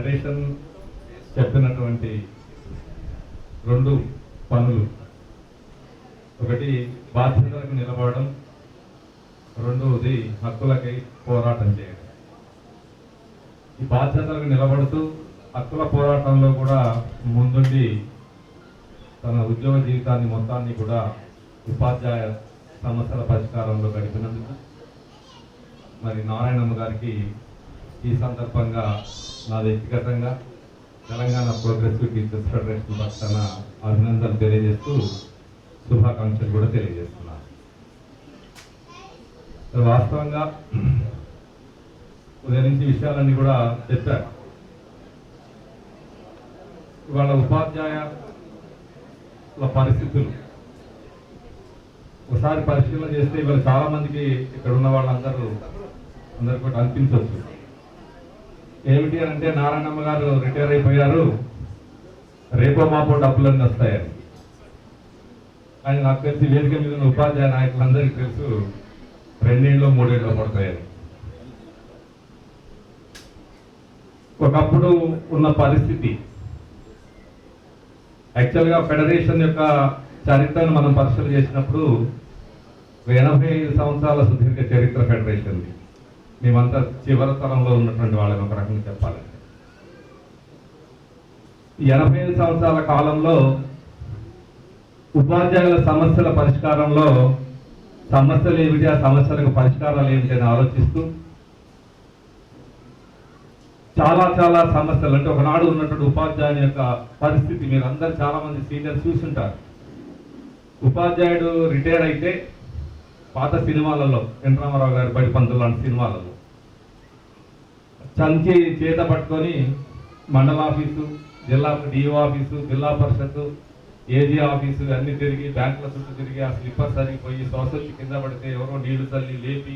Narration చెప్పినటువంటి రెండు పనులు. ఒకటి బాధ్యతలకు నిలబడడం. రెండవది హక్కులకై పోరాటం చేయడం. ఈ బాధ్యతలకు నిలబడుతూ హక్కుల పోరాటంలో కూడా ముందుండి తన ఉద్యోగ జీవితాన్ని మొత్తాన్ని కూడా ఉపాధ్యాయ సమస్యల పరిష్కారంలో గడిపినందుకు. మరి నారాయణమ్మ గారికి ఈ సందర్భంగా నా వ్యక్తిగతంగా తెలంగాణ ప్రోగ్రెసివ్ టీచర్స్ ఫెడరేషన్ పక్షాన అభినందనలు తెలియజేస్తూ శుభాకాంక్షలు కూడా తెలియజేస్తున్నాను వాస్తవంగా ఉదయం నుంచి విషయాలన్నీ కూడా చెప్పారు ఇవాళ ఉపాధ్యాయుల పరిస్థితులు. ఒకసారి పరిశీలన చేస్తే ఇవాళ చాలా మందికి ఇక్కడ ఉన్న వాళ్ళందరూ అందరికీ కూడా అనిపించవచ్చు ఏమిటి అని అంటే నారాయణమ్మ గారు రిటైర్ అయిపోయారు. రేపో మాపో డబ్బులన్నీ వస్తాయని. కానీ నాకు తెలిసి వేదిక మీద ఉన్న ఉపాధ్యాయ నాయకులందరికీ తెలుసు రెండేళ్ళు మూడేళ్ళు పడతాయని. ఒకప్పుడు ఉన్న పరిస్థితి. యాక్చువల్గా ఫెడరేషన్ యొక్క చరిత్రను మనం పరిశీలన చేసినప్పుడు ఎనభై ఐదు సంవత్సరాల సుదీర్ఘ చరిత్ర ఫెడరేషన్ది. మేమంతా చివరి తరంలో ఉన్నటువంటి వాళ్ళని ఒక రకంగా చెప్పాలంటే ఎనభై ఐదు సంవత్సరాల కాలంలో ఉపాధ్యాయుల సమస్యల పరిష్కారంలో సమస్యలు ఏమిటి ఆ సమస్యలకు పరిష్కారాలు ఏమిటి అని ఆలోచిస్తూ చాలా చాలా సమస్యలు అంటే ఒకనాడు ఉన్నటువంటి ఉపాధ్యాయుని యొక్క పరిస్థితి మీరు అందరు చాలా మంది సీనియర్ చూసుంటారు. ఉపాధ్యాయుడు రిటైర్ అయితే పాత సినిమాలలో ఎన్ రామారావు గారి బడి పంతులు లాంటి సినిమాలలో చంచి చేత పట్టుకొని మండల ఆఫీసు జిల్లా డిఓ ఆఫీసు జిల్లా పరిషత్ ఏజీ ఆఫీసు అన్ని తిరిగి బ్యాంకుల చుట్టూ తిరిగి ఆ స్లిప్పర్ సరిగిపోయి సోసొచ్చి కింద పడితే ఎవరో నీళ్ళు తల్లి లేపి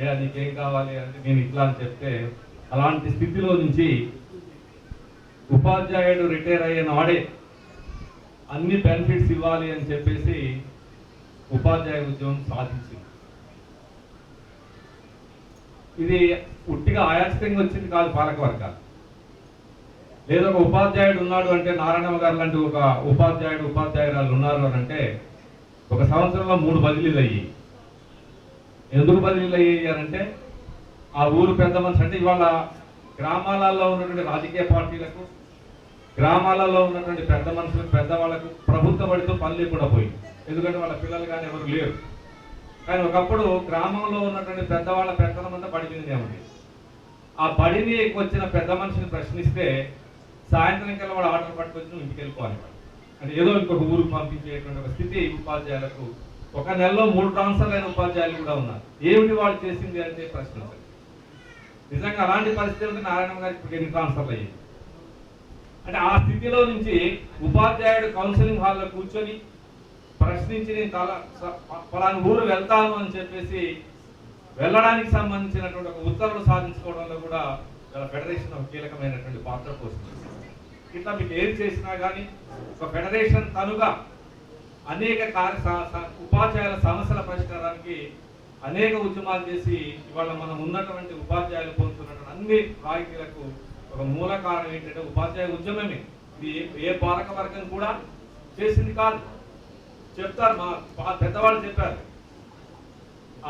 ఏ నీకేం కావాలి? అంటే నేను ఇట్లా అని చెప్తే అలాంటి స్థితిలో నుంచి ఉపాధ్యాయుడు రిటైర్ అయ్యే నాడే అన్ని బెనిఫిట్స్ ఇవ్వాలి అని చెప్పేసి ఉపాధ్యాయ ఉద్యోగం సాధించింది. ఇది ఉట్టిగా ఆయాచితంగా వచ్చింది కాదు పాలకవర్గాలు లేదా ఒక ఉపాధ్యాయుడు ఉన్నాడు అంటే నారాయణ గారు లాంటి ఒక ఉపాధ్యాయుడు ఉపాధ్యాయురాలు ఉన్నారు అని అంటే ఒక సంవత్సరంలో మూడు బదిలీలు అయ్యి ఎందుకు బదిలీలు అయ్యాయి ఆ ఊరు పెద్ద మనిషి అంటే ఇవాళ గ్రామాలలో ఉన్నటువంటి రాజకీయ పార్టీలకు గ్రామాలలో ఉన్నటువంటి పెద్ద మనుషులకు పెద్దవాళ్ళకు ప్రభుత్వ బడితో పని లేకుండా పోయింది. ఎందుకంటే వాళ్ళ పిల్లలు కానీ ఎవరు లేరు. కానీ ఒకప్పుడు గ్రామంలో ఉన్నటువంటి పెద్దవాళ్ళ పెద్దల అంతా బడి మీదనే ఆ బడిని వచ్చిన పెద్ద మనిషిని ప్రశ్నిస్తే సాయంత్రం కల్లా వాడు ఆర్డర్ పట్టుకొచ్చి నువ్వు ఇంటికి వెళ్ళిపోవాలి అంటే ఏదో ఇంకొక ఊరికి పంపించేటువంటి ఒక స్థితి ఉపాధ్యాయులకు. ఒక నెలలో మూడు ట్రాన్స్ఫర్ అయిన ఉపాధ్యాయులు కూడా ఉన్నారు. ఏమిటి వాళ్ళు చేసింది అంటే ప్రశ్న నిజంగా అలాంటి పరిస్థితులకి నారాయణ గారికి ఇప్పుడు ఎన్ని ట్రాన్స్ఫర్లు అయ్యాయి? అంటే ఆ స్థితిలో నుంచి ఉపాధ్యాయుడు కౌన్సిలింగ్ హాల్లో కూర్చొని ప్రశ్నించి నేను తల స- ఊరు వెళ్తాను అని చెప్పేసి వెళ్ళడానికి సంబంధించినటువంటి ఒక ఉత్తర్వులు సాధించుకోవడంలో కూడా ఇలా ఫెడరేషన్ ఒక కీలకమైనటువంటి పాత్ర పోస్తుంది ఇట్లా మీకు ఏది చేసినా కానీ ఒక ఫెడరేషన్ తనుగా అనేక కార్య స- ఉపాధ్యాయుల సమస్యల పరిష్కారానికి అనేక ఉద్యమాలు చేసి ఇవాళ మనం ఉన్నటువంటి ఉపాధ్యాయులు పొందుతున్నటువంటి అన్ని రాయితీలకు ఒక మూల కారణం ఏంటంటే ఉపాధ్యాయ ఉద్యమమే. ఇది ఏ- ఏ పాలక వర్గం కూడా చేసింది కాదు. చెప్తారు మా పెద్దవాళ్ళు చెప్పారు.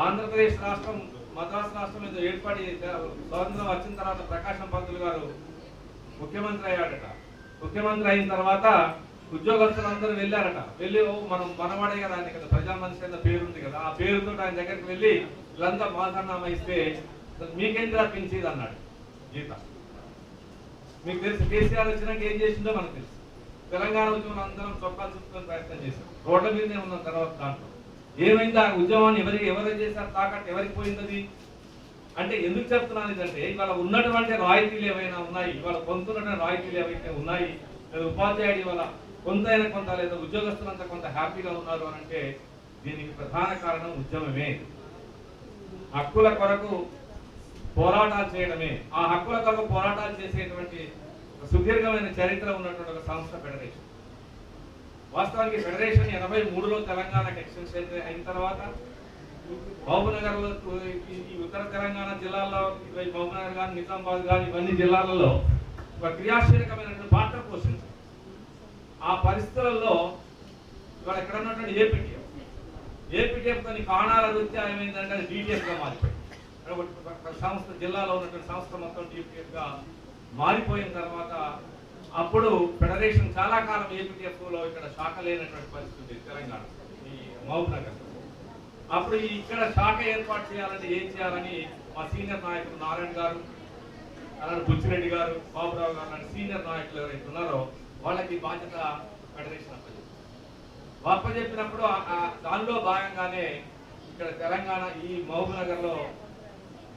ఆంధ్రప్రదేశ్ రాష్ట్రం మద్రాసు రాష్ట్రం మీద ఏర్పడి స్వాతంత్రం వచ్చిన తర్వాత ప్రకాశం పంతులు గారు ముఖ్యమంత్రి అయ్యాడట. ముఖ్యమంత్రి అయిన తర్వాత ఉద్యోగస్తులందరూ వెళ్ళారట. వెళ్ళి మనం మనవాడే కదా ఆయన కదా ప్రజా మనిషి అన్న పేరు ఉంది కదా ఆ పేరుతో ఆయన దగ్గరికి వెళ్ళి వీళ్ళంతా మాసన్నామా ఇస్తే మీకేం పించేది అన్నాడు గీత. మీకు తెలుసు కేసీఆర్ వచ్చినాక ఏం చేసిందో మనకు తెలుసు. తెలంగాణ ఉద్యమం అందరం చొక్కాలు చుట్టుకొని ప్రయత్నం చేశాం. రోడ్ల మీదనే ఉన్న తర్వాత దాంట్లో. ఏమైంది? ఆ ఉద్యమాన్ని ఎవరికి ఎవరు చేశారు? తాకట్టు ఎవరికి పోయింది అంటే ఎందుకు చెప్తున్నాను ఇదంటే ఇవాళ ఉన్నటువంటి రాయితీలు ఏమైనా ఉన్నాయి ఇవాళ పొందుతున్నటువంటి రాయితీలు ఏవైతే ఉన్నాయి లేదా ఉపాధ్యాయుడు ఇవాళ కొంతైనా కొంత లేదా ఉద్యోగస్తులంతా కొంత హ్యాపీగా ఉన్నారు అని అంటే దీనికి ప్రధాన కారణం ఉద్యమమే. హక్కుల కొరకు పోరాటాలు చేయడమే. ఆ హక్కుల కొరకు పోరాటాలు చేసేటువంటి సుదీర్ఘమైన చరిత్ర ఉన్నటువంటి ఒక సంస్థ ఫెడరేషన్. వాస్తవానికి ఫెడరేషన్ ఎనభై మూడులో తెలంగాణకు ఎక్స్టెన్షన్ అయితే అయిన తర్వాత మహబూబ్నగర్ ఈ ఉత్తర తెలంగాణ జిల్లాల్లో ఇవి మహబూబ్నగర్ కానీ నిజామాబాద్ కానీ ఇవన్నీ జిల్లాలలో ఒక క్రియాశీలకమైనటువంటి పాత్ర పోషించారు. ఆ పరిస్థితులలో ఇవాళ ఎక్కడ ఉన్నటువంటి ఏపీటీఎఫ్? ఏపీటీఎఫ్ కొన్ని కాణాల రీత్యా ఏమైందంటే అది మారిపోయింది. అంటే సంస్థ జిల్లాలో ఉన్నటువంటి సంస్థ మొత్తం డీటీఎఫ్గా మారిపోయిన తర్వాత అప్పుడు ఫెడరేషన్ చాలా కాలం ఏపీటీఎఫ్ ఇక్కడ శాఖ లేనటువంటి పరిస్థితి తెలంగాణ ఈ మహబూబ్ నగర్ అప్పుడు ఇక్కడ శాఖ ఏర్పాటు చేయాలంటే ఏం చేయాలని మా సీనియర్ నాయకులు నారాయణ గారు అలాంటి బుచ్చిరెడ్డి గారు బాబురావు గారు లాంటి సీనియర్ నాయకులు ఎవరైతే ఉన్నారో వాళ్ళకి బాధ్యత ఫెడరేషన్ అప్పచెప్పారు. అప్పచెప్పినప్పుడు ఆ- దానిలో భాగంగానే ఇక్కడ తెలంగాణ ఈ మహబూబ్ నగర్లో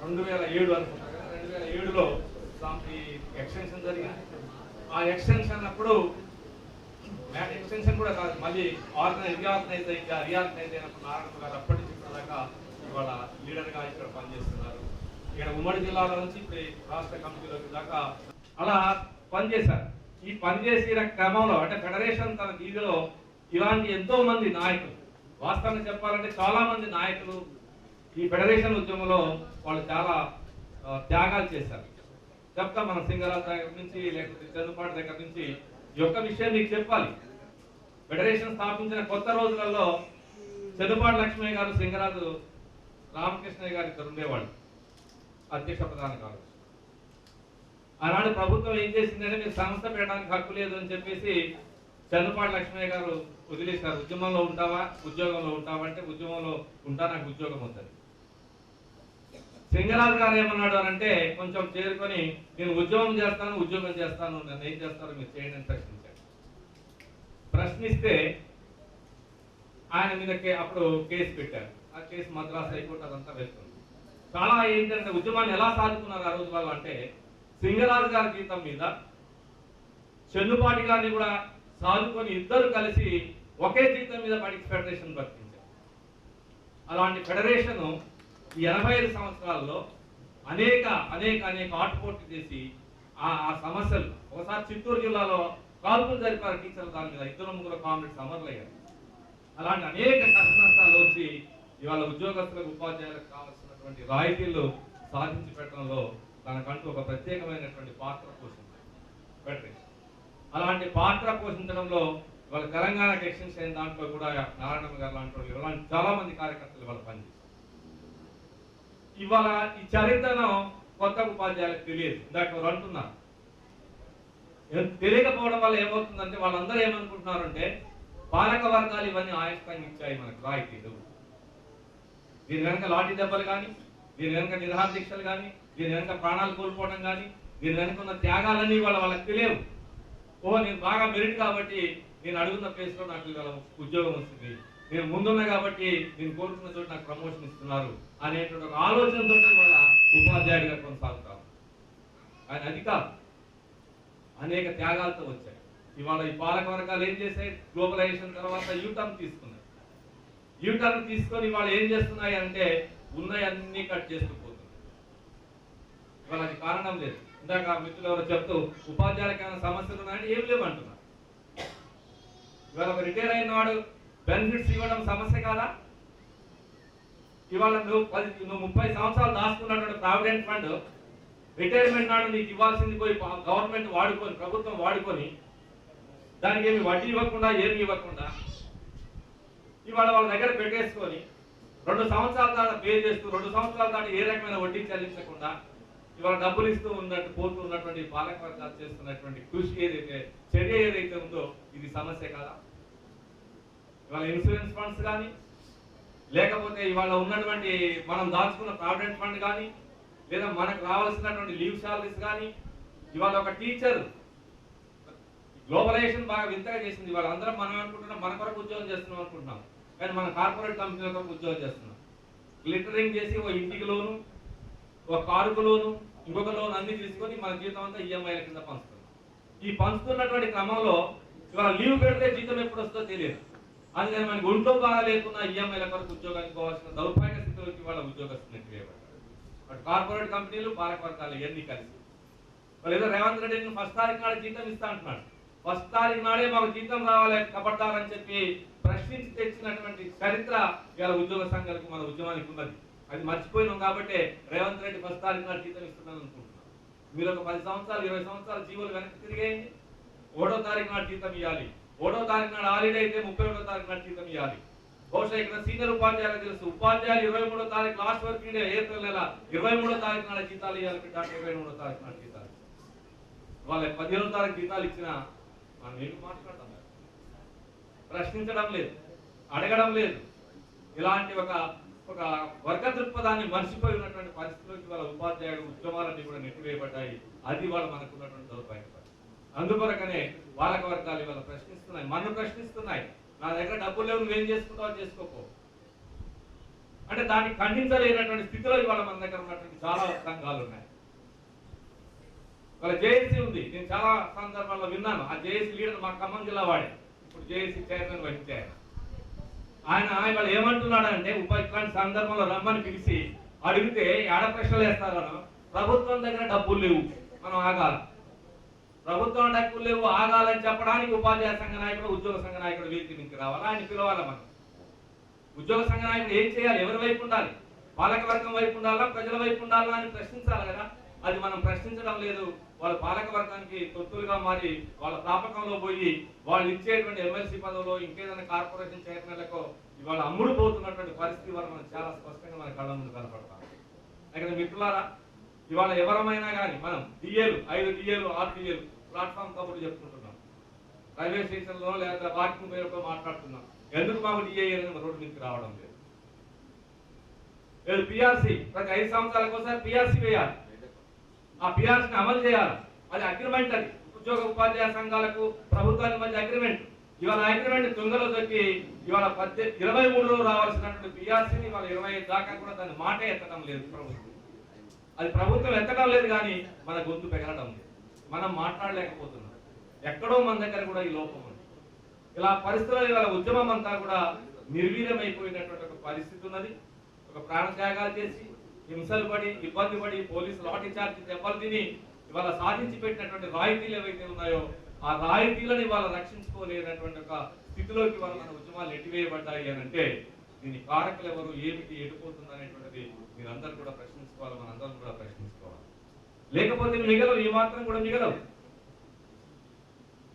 రెండు వేల ఏడు అనుకుంటారు రెండు వేల ఏడులో దానికి ఎక్స్టెన్షన్ జరిగింది. ఆ ఎక్స్టెన్షన్ అప్పుడు మ్యాట్ ఎక్స్టెన్షన్ కూడా కాదు మళ్ళీ ఆర్గనైజ్ రీఆర్గనైజ్ అయింది. ఆ రీఆర్గనైజ్ అయినప్పుడు నారాయణ గారు అప్పటి నుంచి ఇప్పటిదాకా ఇవాళ లీడర్గా ఇక్కడ పనిచేస్తున్నారు. ఇక్కడ ఉమ్మడి జిల్లాలో నుంచి ఇప్పుడు రాష్ట్ర కమిటీలోకి దాకా అలా పనిచేశారు. ఈ పనిచేసిన క్రమంలో అంటే ఫెడరేషన్ తన వీధిలో ఇలాంటి ఎంతో మంది నాయకులు వాస్తవంగా చెప్పాలంటే చాలా మంది నాయకులు ఈ ఫెడరేషన్ ఉద్యమంలో వాళ్ళు చాలా త్యాగాలు చేశారు. చెప్తా మన సింగరాజ్ దగ్గర నుంచి లేకపోతే చందుపాటి దగ్గర నుంచి. ఈ యొక్క విషయం మీకు చెప్పాలి. ఫెడరేషన్ స్థాపించిన కొత్త రోజులలో చందుపాటి లక్ష్మయ్య గారు సింగరాజు రామకృష్ణయ్య గారు ఇద్దరు ఉండేవాళ్ళు. అధ్యక్ష ప్రధాన కావచ్చు ఆనాడు ప్రభుత్వం ఏం చేసిందంటే మీరు సంస్థ పెట్టడానికి హక్కు లేదు అని చెప్పేసి చంద్రపాటి లక్ష్మయ్య గారు వదిలేశారు. ఉద్యమంలో ఉంటావా? ఉద్యోగంలో ఉంటావా అంటే ఉద్యమంలో ఉంటా నాకు ఉద్యోగం వద్దని. సింగరాజు గారు ఏమన్నాడు అని అంటే కొంచెం చేరుకొని నేను ఉద్యోగం చేస్తాను ఉద్యోగం చేస్తాను నన్ను ఏం చేస్తారో మీరు చేయండి అని ప్రశ్నించాడు. ప్రశ్నిస్తే ఆయన మీద కే- అప్పుడు కేసు పెట్టారు. ఆ కేసు మద్రాసు హైకోర్టు అదంతా వెళ్తుంది. చాలా ఏంటంటే ఉద్యమాన్ని ఎలా సాధుకున్నారు ఆ రోజు వాళ్ళు అంటే సింగరాజు గారి జీతం మీద చెన్నుపాటి గారిని కూడా సాధుకొని ఇద్దరు కలిసి ఒకే జీతం మీద బడికి ఫెడరేషన్ వర్తించారు. అలాంటి ఫెడరేషన్ ఈ ఎనభై ఐదు సంవత్సరాల్లో అనేక అనేక అనేక ఆటుపోట్లు చేసి ఆ ఆ సమస్యలు ఒకసారి చిత్తూరు జిల్లాలో కాల్పులు జరిపారు టీచర్లు దాని మీద. ఇద్దరు ముగ్గురు కామ్రేడ్స్ అమరులయ్యారు. అలాంటి అనేక కష్ట నష్టాలు వచ్చి ఇవాళ ఉద్యోగస్తులకు ఉపాధ్యాయులకు కావాల్సినటువంటి రాయితీలు సాధించి పెట్టడంలో తనకంటూ ఒక ప్రత్యేకమైనటువంటి పాత్ర పోషించారు. ఫెడరేషన్ అలాంటి పాత్ర పోషించడంలో ఇవాళ తెలంగాణకు ఎక్స్టెన్షన్ అయిన దాంట్లో కూడా నారాయణ గారు లాంటి వాళ్ళు ఇలాంటి చాలా మంది కార్యకర్తలు ఇవాళ పనిచేస్తారు ఇవాళ ఈ చరిత్రను కొత్త ఉపాధ్యాయులకు తెలియదు. ఇందాక వారు అంటున్నారు. తెలియకపోవడం వల్ల ఏమవుతుందంటే వాళ్ళందరూ ఏమనుకుంటున్నారంటే పాలక వర్గాలు ఇవన్నీ ఆయుష్తంగా ఇచ్చాయి మనకు రాయితీలు. దీని వెనక లాఠీ దెబ్బలు కానీ దీని వెనక నిరహార దీక్షలు కానీ దీని వెనక ప్రాణాలు కోల్పోవడం కానీ దీని వెనక ఉన్న త్యాగాలన్నీ వాళ్ళ వాళ్ళకి తెలియవు. ఓ నేను బాగా మెరిట్ కాబట్టి నేను అడుగున్న ప్లేస్లో నాకు ఇవాళ ఉద్యోగం వస్తుంది. నేను ముందున్నా కాబట్టి నేను కోరుకున్న చోట నాకు ప్రమోషన్ ఇస్తున్నారు అనేటువంటి ఒక ఆలోచనతో వాళ్ళ ఉపాధ్యాయుడిగా కొనసాగుతాం. ఆయన అది కాదు. అనేక త్యాగాలతో వచ్చాయి ఇవాళ ఈ పాలక వర్గాలు ఏం చేశాయి? గ్లోబలైజేషన్ తర్వాత యూటర్న్ తీసుకున్నాయి యూటర్న్ తీసుకొని ఇవాళ ఏం చేస్తున్నాయి అంటే ఉన్నాయన్నీ కట్ చేస్తూ పోతున్నాయి ఇవాళ అది కారణం లేదు. ఇందాక మిత్రులు ఎవరో చెప్తూ ఉపాధ్యాయులకు ఏమైనా సమస్యలు ఉన్నాయని ఏం లేవు అంటున్నారు ఇవాళ ఒక రిటైర్ అయిన వాడు బెనిఫిట్స్ ఇవ్వడం సమస్య కాదా? ఇవాళ నువ్వు పది నువ్వు ముప్పై సంవత్సరాలు దాచుకున్నటువంటి ప్రావిడెంట్ ఫండ్ రిటైర్మెంట్ నాడు నీకు ఇవ్వాల్సింది పోయి గవర్నమెంట్ వాడుకొని ప్రభుత్వం వాడుకొని దానికి ఏమి వడ్డీ ఇవ్వకుండా ఏమి ఇవ్వకుండా ఇవాళ వాళ్ళ దగ్గర పెట్టేసుకొని రెండు సంవత్సరాల దాకా పే చేస్తూ రెండు సంవత్సరాల దాకా ఏ రకమైన వడ్డీ చెల్లించకుండా ఇవాళ డబ్బులు ఇస్తూ ఉన్నట్టు పోతూ ఉన్నటువంటి పాలక వర్గాలు చేస్తున్నటువంటి కృషి ఏదైతే చర్య ఏదైతే ఉందో ఇది సమస్య కాదా? ఇవాళ ఇన్సూరెన్స్ ఫండ్స్ కానీ లేకపోతే ఇవాళ ఉన్నటువంటి మనం దాచుకున్న ప్రావిడెంట్ ఫండ్ కానీ లేదా మనకు రావాల్సినటువంటి లీవ్ సాలరీస్ కానీ ఇవాళ ఒక టీచర్ గ్లోబలైజేషన్ బాగా వింతగా చేసింది. ఇవాళ అందరం మనం అనుకుంటున్నాం మన కొరకు ఉద్యోగం చేస్తున్నాం అనుకుంటున్నాం. కానీ మన కార్పొరేట్ కంపెనీల కొరకు ఉద్యోగం చేస్తున్నాం. గ్లిటరింగ్ చేసి ఒక ఇంటికి లోను ఒక కారుకు లోను ఇంకొక లోన్ అన్ని తీసుకొని మన జీతం అంతా ఈఎంఐల కింద పంచుతున్నాం. ఈ పంచుతున్నటువంటి క్రమంలో ఇవాళ లీవ్ పెడితే జీతం ఎప్పుడు వస్తుందో తెలియదు. అందుకని మనకి ఒంట్లో బాగా లేకుండా ఈఎంఐల కొరకు ఉద్యోగానికి పోవాల్సిన దౌర్భాగ్య స్థితిలోకి వాళ్ళ ఉద్యోగస్తులు నెట్టివేయబడ్డారు బట్ కార్పొరేట్ కంపెనీలు పాలక వర్గాలు ఇవన్నీ కలిసి. వాళ్ళు ఏదో రేవంత్ రెడ్డి ఫస్ట్ తారీఖు నాడు జీతం ఇస్తా అంటున్నాడు. ఫస్ట్ తారీఖు నాడే మాకు జీతం రావాలి కబడ్డారని చెప్పి ప్రశ్నించి తెచ్చినటువంటి చరిత్ర ఇవాళ ఉద్యోగ సంఘాలకు మన ఉద్యమానికి ఉన్నది. అది మర్చిపోయినాం కాబట్టి రేవంత్ రెడ్డి ఫస్ట్ తారీఖు నాడు జీతం ఇస్తున్నాను అనుకుంటున్నాను మీరు ఒక పది సంవత్సరాలు ఇరవై సంవత్సరాలు జీవులు వెనక్కి తిరిగేయండి. ఒకటో తారీఖు నాడు జీతం ఇవ్వాలి ఒకటో తారీఖు నాడు హాలిడే అయితే ముప్పై ఒకటో తారీఖు నాడు జీతం ఇవ్వాలి. బహుశా ఇక్కడ సీనియర్ ఉపాధ్యాయులకు తెలుసు. ఉపాధ్యాయులు ఇరవై మూడో తారీఖు లాస్ట్ వర్క్ ఏప్రిల్ నెల ఇరవై మూడో తారీఖు నాడు జీతాలు ఇవ్వాలి డాక్టర్ ఇరవై మూడో తారీఖు నాడు జీతాలు. వాళ్ళ పదిహేనో తారీఖు జీతాలు ఇచ్చిన మనం ఏమి మాట్లాడతాం? ప్రశ్నించడం లేదు. అడగడం లేదు. ఇలాంటి ఒక ఒక వర్గ దృక్పథాన్ని మర్చిపోయి ఉన్నటువంటి పరిస్థితుల్లోకి వాళ్ళ ఉపాధ్యాయుడు ఉద్యమాలన్నీ కూడా నెట్టివేయబడ్డాయి. అది వాళ్ళు మనకు ఉన్నటువంటి అందుకొరకనే బాలక వర్గాలు ఇవాళ ప్రశ్నిస్తున్నాయి. మన్ను ప్రశ్నిస్తున్నాయి. నా దగ్గర డబ్బులు లేవు నువ్వేం చేసుకుంటావు చేసుకోకో. అంటే దాన్ని ఖండించలేనటువంటి స్థితిలో ఇవాళ మన దగ్గర ఉన్నటువంటి చాలా సంఘాలు ఉన్నాయి. వాళ్ళ జేఏసీ ఉంది. నేను చాలా సందర్భాల్లో విన్నాను. ఆ జేఏసీ లీడర్ మా ఖమ్మం జిల్లా వాడే. ఇప్పుడు జేఏసీ చైర్మన్ వహించే ఆయన. ఆయన ఇవాళ ఏమంటున్నాడు అంటే ఉప ఇట్లాంటి సందర్భంలో రమ్మని పిలిచి అడిగితే ఆడ ప్రశ్నలు వేస్తారను ప్రభుత్వం దగ్గర డబ్బులు లేవు. మనం ఆగాలి. ప్రభుత్వం డక్కులు లేవు ఆగాలని చెప్పడానికి ఉపాధ్యాయ సంఘ నాయకుడు ఉద్యోగ సంఘ నాయకుడు వీరికి మీకు రావాలా ఆయన పిలవాలా మనం ఉద్యోగ సంఘ నాయకుడు ఏం చేయాలి? ఎవరి వైపు ఉండాలి? పాలక వర్గం వైపు ఉండాలా? ప్రజల వైపు ఉండాలా అని ప్రశ్నించాలి కదా? అది మనం ప్రశ్నించడం లేదు. వాళ్ళ పాలక వర్గానికి తొత్తులుగా మారి వాళ్ళ తాపకంలో పోయి వాళ్ళు ఇచ్చేటువంటి ఎమ్మెల్సీ పదవులో ఇంకేదైనా కార్పొరేషన్ చైర్మన్లకు ఇవాళ అమ్ముడు పోతున్నటువంటి పరిస్థితి వల్ల మనం చాలా స్పష్టంగా మన కళ్ళ ముందు కనపడతాం. ఇక్కడ మిత్రులారా ఇవాళ ఎవరమైనా కానీ మనం డిఏలు ఐదు డిఏలు ఆరు డిఏలు ప్లాట్ఫామ్ కబుర్లు చెప్పుకుంటున్నాం. రైల్వే స్టేషన్లో లేదా వాకింగ్ పేరుతో మాట్లాడుతున్నాం. ఎందుకు మాకు డిఏ రోడ్డు మీదకి రావడం లేదు? లేదు పిఆర్సీ ప్రతి ఐదు సంవత్సరాలకు ఒకసారి పిఆర్సీ వేయాలి. ఆ పిఆర్సీని అమలు చేయాలి. అది అగ్రిమెంట్ అది. ఉద్యోగ ఉపాధ్యాయ సంఘాలకు ప్రభుత్వానికి మధ్య అగ్రిమెంట్ ఇవాళ అగ్రిమెంట్ తొందరలో తగ్గి ఇవాళ పద్దె ఇరవై మూడులో రావాల్సినటువంటి పిఆర్సీని ఇవాళ ఇరవై ఐదు దాకా కూడా దాని మాటే ఎత్తడం లేదు ప్రభుత్వం. అది ప్రభుత్వం ఎత్తడం లేదు కానీ మన గొంతు పెగలడం లేదు. మనం మాట్లాడలేకపోతున్నాం. ఎక్కడో మన దగ్గర కూడా ఈ లోపం ఉంది. ఇలా పరిస్థితుల్లో ఇవాళ ఉద్యమం అంతా కూడా నిర్వీర్యమైపోయినటువంటి ఒక పరిస్థితి ఉన్నది. ఒక ప్రాణత్యాగాలు చేసి హింసలు పడి ఇబ్బంది పడి పోలీసు లాఠీ చార్జీ దెబ్బలు తిని ఇవాళ సాధించి పెట్టినటువంటి రాయితీలు ఏవైతే ఉన్నాయో ఆ రాయితీలను ఇవాళ రక్షించుకోలేనటువంటి ఒక స్థితిలోకి ఇవాళ మన ఉద్యమాలు ఎట్టివేయబడ్డాయి అని అంటే దీని కారకులు ఎవరు ఏమిటి ఎడిపోతుంది అనేటువంటిది మీరందరూ కూడా ప్రశ్న ప్రశ్నించుకోవాలి మనందరం కూడా ప్రశ్నించుకోవాలి. లేకపోతే మిగలవు ఈ మాత్రం కూడా మిగలవు.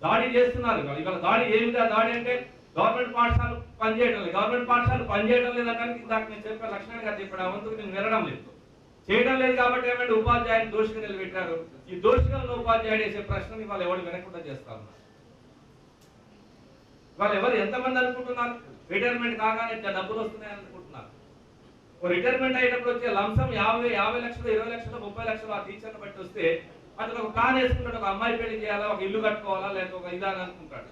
దాడి చేస్తున్నారు ఇవాళ. దాడి ఏమిటా దాడి అంటే గవర్నమెంట్ పాఠశాలలు పనిచేయడం లేదు. గవర్నమెంట్ పాఠశాలలు పనిచేయడం లేదు ఇందాక నేను చెప్పిన లక్ష్మణ్ గారు చెప్పాడు అవంతుకు నేను వినడం లేదు. చేయడం లేదు కాబట్టి ఏమంటే ఉపాధ్యాయుని దోషిగా నిలబెట్టారు ఈ దోషిగా ఉపాధ్యాయుడు వేసే ప్రశ్నని వాళ్ళు ఎవరు వినకుండా చేస్తా ఉన్నారు. వాళ్ళు ఎవరు ఎంతమంది అనుకుంటున్నారు? రిటైర్మెంట్ కాగానే డబ్బులు వస్తున్నాయని రిటైర్మెంట్ అయినప్పుడు వచ్చే లంసం యాభై యాభై లక్షలు ఇరవై లక్షలు ముప్పై లక్షలు ఆ టీచర్ని బట్టి వస్తే అతను ఒక కార్ వేసుకుంటాడు ఒక అమ్మాయి పెళ్ళి చేయాలా ఒక ఇల్లు కట్టుకోవాలా లేకపోతే ఒక ఇదాని అనుకుంటాడు.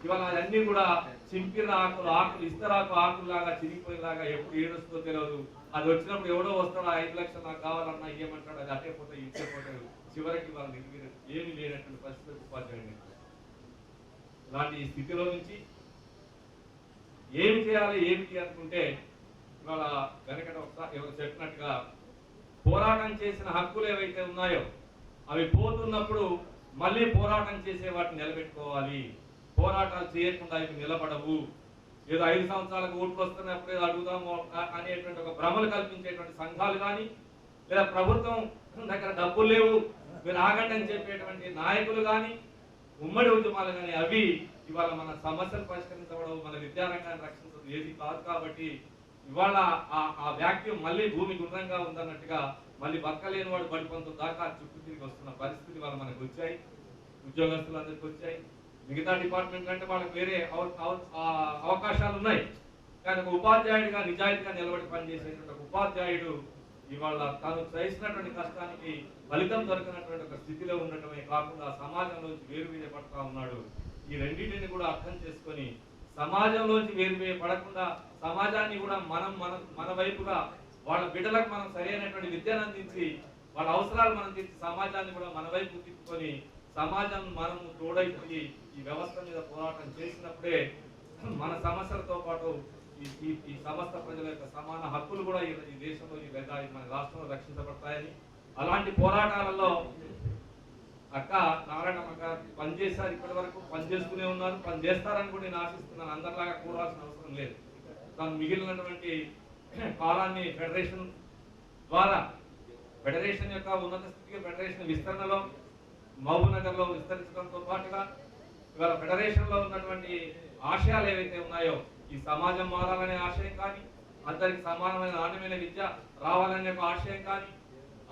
ఇవాళ అన్ని కూడా చింపిన ఆకులు ఆకులు ఇస్తరాకు లాగా చిరిగిపోయేలాగా ఎప్పుడు ఏడొస్తుందో తెలియదు అది వచ్చినప్పుడు ఎవడో వస్తాడో ఐదు లక్షలు నాకు కావాలన్నా ఇవ్వమంటాడు అది అట్టే పోతే ఇచ్చే పోతాడు చివరికి వాళ్ళ నిలిపిన ఏమి లేనటువంటి పరిస్థితి ఉపాధ్యాయుడు ఇలాంటి స్థితిలో నుంచి ఏమి చేయాలి ఏమిటి అనుకుంటే ఇవాళ వెనకట ఒకసారి ఎవరు చెప్పినట్టుగా పోరాటం చేసిన హక్కులు ఏవైతే ఉన్నాయో అవి పోతున్నప్పుడు మళ్ళీ పోరాటం చేసే వాటిని నిలబెట్టుకోవాలి. పోరాటాలు చేయకుండా ఇవి నిలబడవు. ఏదో ఐదు సంవత్సరాలకు ఓట్లు వస్తున్నప్పుడు ఏదో అడుగుదాము అనేటువంటి ఒక భ్రమలు కల్పించేటువంటి సంఘాలు కానీ లేదా ప్రభుత్వం దగ్గర డబ్బులు లేవు మీరు ఆగండి అని చెప్పేటువంటి నాయకులు కానీ ఉమ్మడి ఉద్యమాలు కానీ అవి ఇవాళ మన సమస్యలు పరిష్కరించబడవు మన విద్యారంగాన్ని రక్షించదు. ఏది కాదు కాబట్టి ఇవాళ ఆ ఆ వ్యాక్యూమ్ మళ్ళీ భూమి గుండ్రంగా ఉందన్నట్టుగా మళ్ళీ బతకలేని వాడు బడిపంతో దాకా చుట్టూ తిరిగి వస్తున్న పరిస్థితి వాళ్ళు మనకు వచ్చాయి. ఉద్యోగస్తులందరికీ వచ్చాయి. మిగతా డిపార్ట్మెంట్ కంటే వాళ్ళకి వేరే అవకాశాలు ఉన్నాయి. కానీ ఒక ఉపాధ్యాయుడిగా నిజాయితీగా నిలబడి పనిచేసేటువంటి ఒక ఉపాధ్యాయుడు ఇవాళ తాను చేసినటువంటి కష్టానికి ఫలితం దొరకనటువంటి ఒక స్థితిలో ఉండటమే కాకుండా సమాజంలోంచి వేరువేయబడతా ఉన్నాడు. ఈ రెండింటిని కూడా అర్థం చేసుకొని సమాజంలోంచి వేరువేయ పడకుండా సమాజాన్ని కూడా మనం మన మన వైపుగా వాళ్ళ బిడ్డలకు మనం సరైనటువంటి విద్యను అందించి వాళ్ళ అవసరాలు మనం తీర్చి సమాజాన్ని కూడా మన వైపు తిప్పుకొని సమాజం మనం తోడైపోయి ఈ వ్యవస్థ మీద పోరాటం చేసినప్పుడే మన సమస్యలతో పాటు ఈ ఈ- సమస్త ప్రజల యొక్క సమాన హక్కులు కూడా ఈ ఈ దేశంలో లేదా ఈ మన రాష్ట్రంలో రక్షించబడతాయని. అలాంటి పోరాటాలలో అక్క నారాయణమ్మ గారు పనిచేశారు ఇప్పటి వరకు చేసుకునే ఉన్నారు. పని చేస్తారని కూడా నేను ఆశిస్తున్నాను. అందరిలాగా కూడాల్సిన అవసరం లేదు. తను మిగిలినటువంటి కాలాన్ని ఫెడరేషన్ ద్వారా ఫెడరేషన్ యొక్క ఉన్నత స్థితికి ఫెడరేషన్ విస్తరణలో మహబూబ్నగర్లో విస్తరించడంతో పాటుగా ఇవాళ ఫెడరేషన్లో ఉన్నటువంటి ఆశయాలు ఏవైతే ఉన్నాయో ఈ సమాజం మారాలనే ఆశయం కానీ అందరికి సమానమైన నాణ్యమైన విద్య రావాలనే ఒక ఆశయం కానీ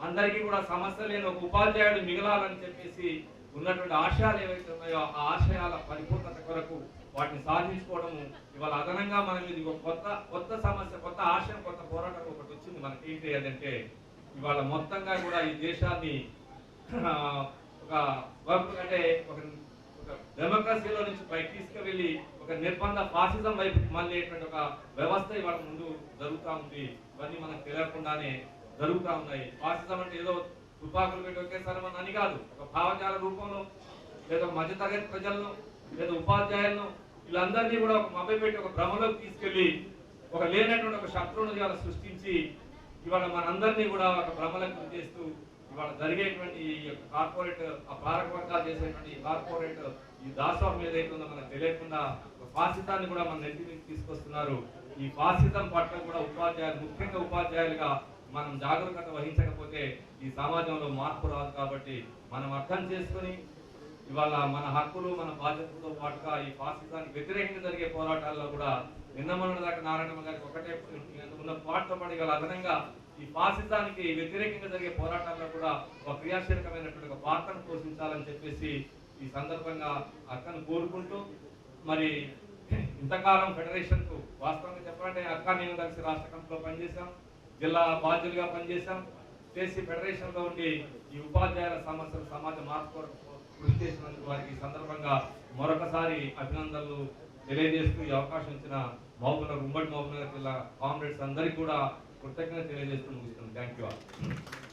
అందరికీ కూడా సమస్య లేని ఒక ఉపాధ్యాయుడు మిగలాలని చెప్పేసి ఉన్నటువంటి ఆశయాలు ఏవైతే ఉన్నాయో ఆ ఆశయాల పరిపూర్ణత కొరకు వాటిని సాధించుకోవడము ఇవాళ అదనంగా మనం ఇది ఒక కొత్త కొత్త సమస్య కొత్త ఆశయం కొత్త పోరాటం ఒకటి వచ్చింది మనకి ఏంటి అదంటే ఇవాళ మొత్తంగా కూడా ఈ దేశాన్ని ఒక వర్క్ అంటే ఒక ఒక డెమోక్రసీలో నుంచి పైకి తీసుకువెళ్ళి ఒక నిర్బంధ ఫాసిజం వైపు మళ్ళీ ఒక వ్యవస్థ ఇవాళ ముందు జరుగుతూ ఉంది ఇవన్నీ మనకు తెలియకుండానే జరుగుతా ఉన్నాయి. ఫాసిజం అంటే ఏదో తుపాకులు పెట్టి ఒకేసారి మన అని కాదు. ఒక భావజాల రూపంలో లేదా మధ్యతరగతి ప్రజలను లేదా ఉపాధ్యాయులను వీళ్ళందరినీ కూడా ఒక మభ్య పెట్టి ఒక భ్రమలోకి తీసుకెళ్ళి ఒక లేనటువంటి ఒక శత్రువును ఇవాళ సృష్టించి ఇవాళ మనందరినీ కూడా ఒక భ్రమలకు గురి చేస్తూ ఇవాళ జరిగేటువంటి ఈ యొక్క కార్పొరేట్ ఆ పాలక వర్గాలు చేసేటువంటి కార్పొరేట్ ఈ దాసోహం ఏదైతే ఉందో మనకు తెలియకుండా ఒక ఫాసితాన్ని కూడా మన నెత్తి తీసుకొస్తున్నారు. ఈ ఫాసితం పట్ల కూడా ఉపాధ్యాయులు ముఖ్యంగా ఉపాధ్యాయులుగా మనం జాగరూకత వహించకపోతే ఈ సమాజంలో మార్పు రాదు కాబట్టి మనం అర్థం చేసుకొని ఇవాళ మన హక్కులు మన బాధ్యతలతో పాటుగా ఈ ఫాసిజానికి వ్యతిరేకంగా జరిగే పోరాటాల్లో కూడా నిన్న మొన్న దాకా నారాయణమ్మ గారికి ఒకటే ఉన్న పాటతో పాటు ఇవాళ అదనంగా ఈ ఫాసిజానికి వ్యతిరేకంగా జరిగే పోరాటాల్లో కూడా ఒక క్రియాశీలకమైనటువంటి ఒక పాత్రను పోషించాలని చెప్పేసి ఈ సందర్భంగా అక్కను కోరుకుంటూ మరి ఇంతకాలం ఫెడరేషన్కు వాస్తవంగా చెప్పాలంటే అక్క నేను కలిసి రాష్ట్ర కమిటీలో పనిచేశాం. జిల్లా బాధ్యులుగా పనిచేశాం. చేసి ఫెడరేషన్లో ఉండి ఈ ఉపాధ్యాయుల సమస్యలు సమాజ మార్పు కృషి చేసినందుకు వారికి సందర్భంగా మరొకసారి అభినందనలు తెలియజేస్తూ ఈ అవకాశం ఇచ్చిన మహబూబ్నగర్ ఉమ్మడి మహబూబ్నగర్ జిల్లా కామ్రేడ్స్ అందరికీ కూడా కృతజ్ఞత తెలియజేస్తూ ముగిస్తున్నాను థ్యాంక్ యూ